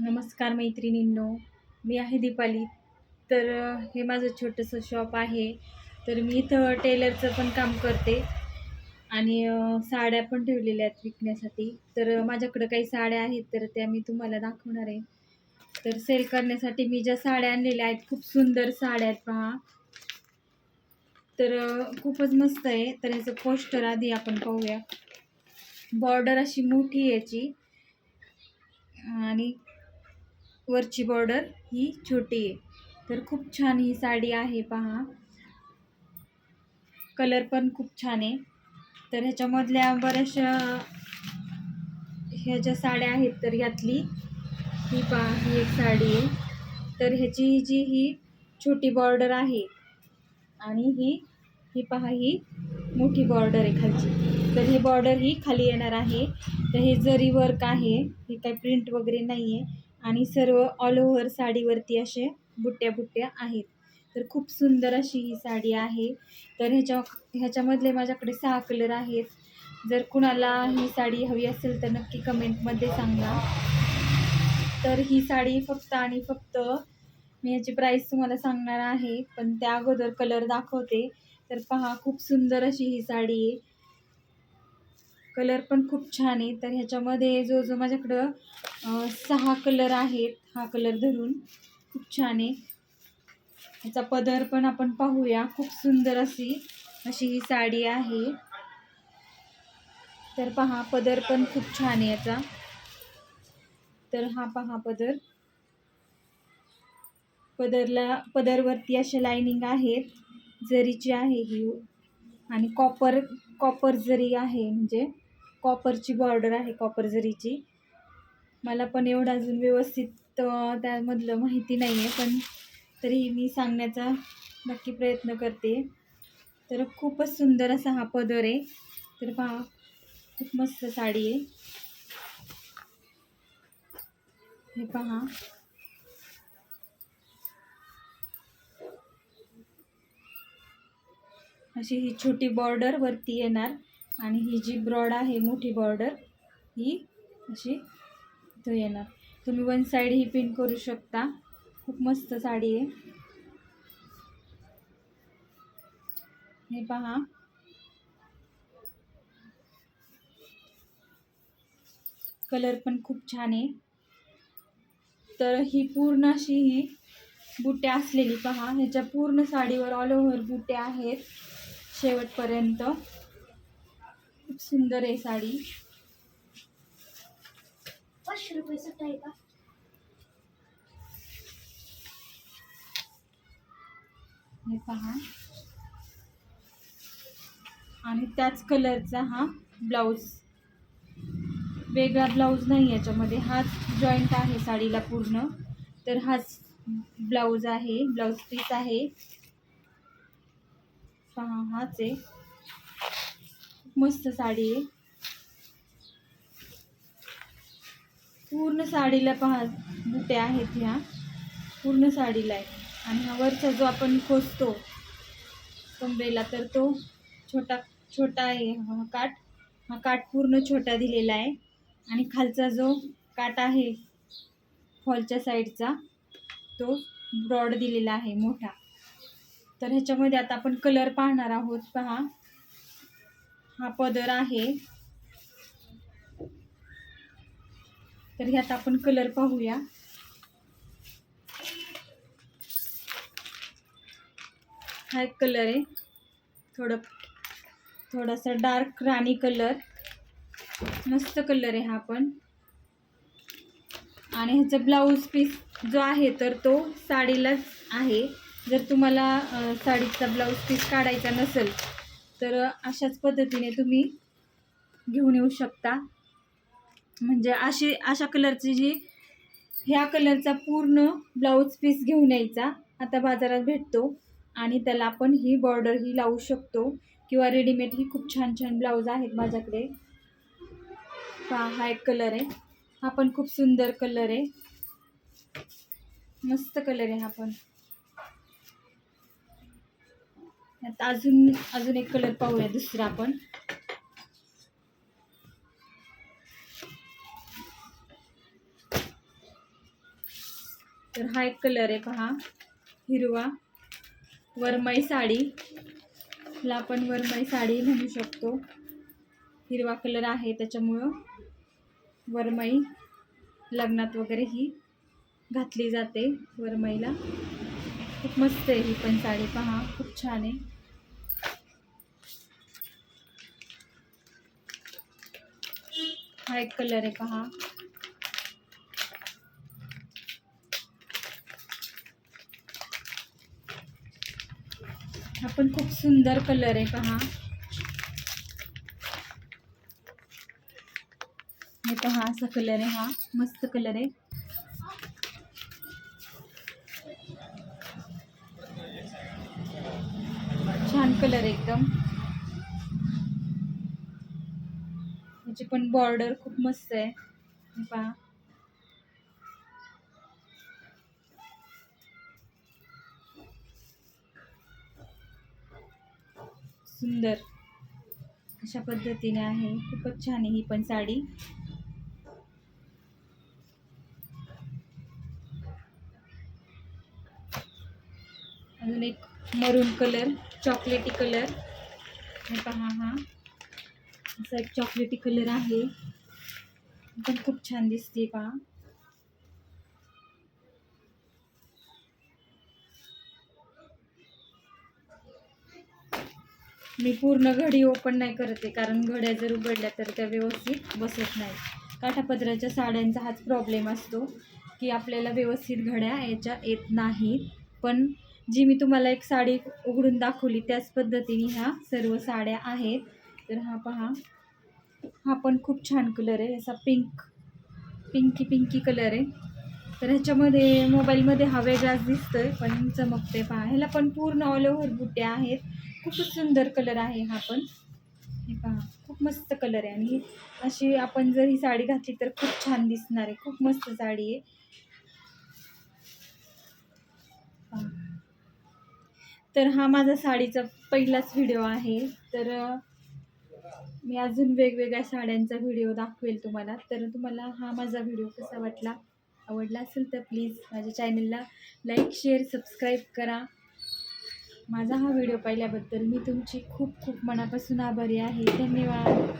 नमस्कार मैत्रिणींनो मी आहे दीपाली. तर हे माझं छोटंसं शॉप आहे. तर मी इथं टेलरचं पण काम करते. आणि साड्या पण ठेवलेल्या आहेत विकण्यासाठी. तर माझ्याकडं काही साड्या आहेत तर त्या मी तुम्हाला दाखवणार आहे. तर सेल करण्यासाठी मी ज्या साड्या आणलेल्या आहेत खूप सुंदर साड्या आहेत पहा. तर खूपच मस्त आहे. तर ह्याचं पोस्टर आधी आपण पाहूया. बॉर्डर अशी मोठी याची. आणि वरची बॉर्डर ही छोटी आहे. तर खूप छान ही साडी आहे पहा. कलर पण खूप छान आहे. तर ह्याच्यामधल्या बऱ्याचशा ह्या ज्या साड्या आहेत तर यातली ही पहा ही एक साडी आहे. तर ह्याची जी ही छोटी बॉर्डर आहे आणि ही ही पहा ही मोठी बॉर्डर आहे खालची. तर ही बॉर्डर ही खाली येणार आहे. तर हे जरी वर्क आहे हे काही प्रिंट वगैरे नाही आहे आणि सर्व ऑल ओव्हर साडीवरती असे बुट्ट्या बुट्ट्या आहेत. तर खूप सुंदर अशी ही साडी आहे. तर ह्याच्या ह्याच्यामधले माझ्याकडे सहा कलर आहेत. जर कुणाला ही साडी हवी असेल तर नक्की कमेंटमध्ये सांगा. तर ही साडी फक्त आणि फक्त मी याची प्राईस तुम्हाला सांगणार आहे. पण त्या अगोदर कलर दाखवते. तर पहा खूप सुंदर अशी ही साडी आहे. कलर पण खूप छान आहे. तर ह्याच्यामध्ये जो जो माझ्याकडं सहा कलर आहेत हा कलर धरून खूप छान आहे. ह्याचा पदर पण आपण पाहूया. खूप सुंदर अशी अशी ही साडी आहे. तर पहा पदर पण खूप छान आहे याचा. तर हा पहा पदर. पदरला पदरवरती अशा लायनिंग आहेत जरीची आहे ही. आणि कॉपर कॉपर जरी आहे म्हणजे कॉपरची बॉर्डर आहे कॉपर जरीची. मला पण एवढं अजून व्यवस्थित त्यामधलं माहिती नाही आहे पण तरीही मी सांगण्याचा नक्की प्रयत्न करते. तर खूपच सुंदर असा हा पदर आहे. तर पहा खूप मस्त साडी आहे. हे पहा. अशी ही छोटी बॉर्डर वरती येणार. आणि ही जी ब्रॉड आहे मोठी बॉर्डर ही अशी इथं येणार. तुम्ही वन साईड ही पिन करू शकता. खूप मस्त साडी आहे. हे पहा. कलर पण खूप छान आहे. तर ही पूर्ण अशी ही बुट्या असलेली पहा. ह्याच्या पूर्ण साडीवर ऑल ओव्हर बुट्या आहेत. शेवटपर्यंत. खूप सुंदर आहे साडी. पाचशे रुपये आहे का? हे पहा. आणि त्याच कलरचा हा ब्लाऊज. वेगळा ब्लाऊज नाही याच्यामध्ये. हाच जॉईंट आहे साडीला पूर्ण. तर हाच ब्लाऊज आहे ब्लाऊज पीस आहे. पहा हाच आहे. मस्त साडी. आहे पूर्ण साडीला पहा बुटे आहेत ह्या. पूर्ण साडीला आहे. आणि हा वरचा जो आपण खोचतो कमरेला तर तो छोटा छोटा आहे हा काठ. हा काठ पूर्ण छोटा दिलेला आहे. आणि खालचा जो काठ आहे फॉलच्या साईडचा तो ब्रॉड दिलेला आहे मोठा. तर ह्याच्यामध्ये आता आपण कलर पाहणार आहोत पहा. हा पदर आहे. तर ह्यात आपण कलर पाहूया. हा एक कलर आहे. थोडं थोडासा डार्क राणी कलर मस्त कलर आहे हा पण. आणि ह्याचा ब्लाऊज पीस जो आहे तर तो साडीलाच आहे. जर तुम्हाला साडीचा ब्लाऊज पीस काढायचा नसेल तर अशाच पद्धतीने तुम्ही घेऊन येऊ शकता. म्हणजे अशी अशा कलरची जी ह्या कलरचा पूर्ण ब्लाऊज पीस घेऊन यायचा. आता बाजारात भेटतो आणि त्याला आपण ही बॉर्डर ही लावू शकतो. किंवा रेडीमेड ही खूप छान छान ब्लाऊज आहेत माझ्याकडे. पहा हा एक कलर आहे. हा पण खूप सुंदर कलर आहे. मस्त कलर आहे हा पण. अजून अजून एक कलर पाहूया दुसरा आपण. तर हा एक कलर आहे पहा हिरवा. वरमई साडी. ला आपण वरमई साडी म्हणू शकतो. हिरवा कलर आहे त्याच्यामुळं वरमई लग्नात वगैरे ही घातली जाते वरमईला. खूप मस्त आहे ही पण साडी पहा खूप छान आहे. हा एक कलर है पहा हा पण खूप सुंदर कलर आहे पहा हे पहा असा कलर आहे हा मस्त कलर आहे छान कलर एकदम। पण बॉर्डर खूप मस्त आहे. पहा. सुंदर. अशा पद्धतीने आहे. खूपच छान आहे ही पण साडी. अजून एक मरून कलर चॉकलेटी कलर हे पहा हा. असा एक चॉकलेटी कलर आहे. पण खूप छान दिसते पहा. मी पूर्ण घडी ओपन नाही करते कारण घड्या जर उघडल्या तर त्या व्यवस्थित बसत नाही काठापदराच्या साड्यांचा हाच प्रॉब्लेम असतो की आपल्याला व्यवस्थित घड्या याच्या येत नाहीत. पण जी मी तुम्हाला एक साडी उघडून दाखवली त्याच पद्धतीने ह्या सर्व साड्या आहेत. तर हा पहा. हा पण खूप छान कलर आहे. असा पिंक पिंकी पिंकी कलर आहे. तर ह्याच्यामध्ये मोबाईलमध्ये हा वेगळाच दिसतोय पण चमकते पहा ह्याला पण पूर्ण ऑल ओव्हर बुट्ट्या आहेत. खूपच सुंदर कलर आहे हा पण. हे पहा खूप मस्त कलर आहे. आणि अशी आपण जर ही साडी घातली तर खूप छान दिसणार आहे. खूप मस्त साडी आहे. तर हा माझा साडीचा पहिलाच व्हिडिओ आहे. तर मी अजून वेगवेगळ्या साड्यांचा व्हिडिओ दाखवेल तुम्हाला. तर तुम्हाला हा माझा व्हिडिओ कसा वाटला आवडला असेल तर प्लीज माझ्या चॅनलला लाईक शेअर सबस्क्राईब करा. माझा हा व्हिडिओ पाहिल्याबद्दल मी तुमची खूप खूप मनापासून आभारी आहे. धन्यवाद.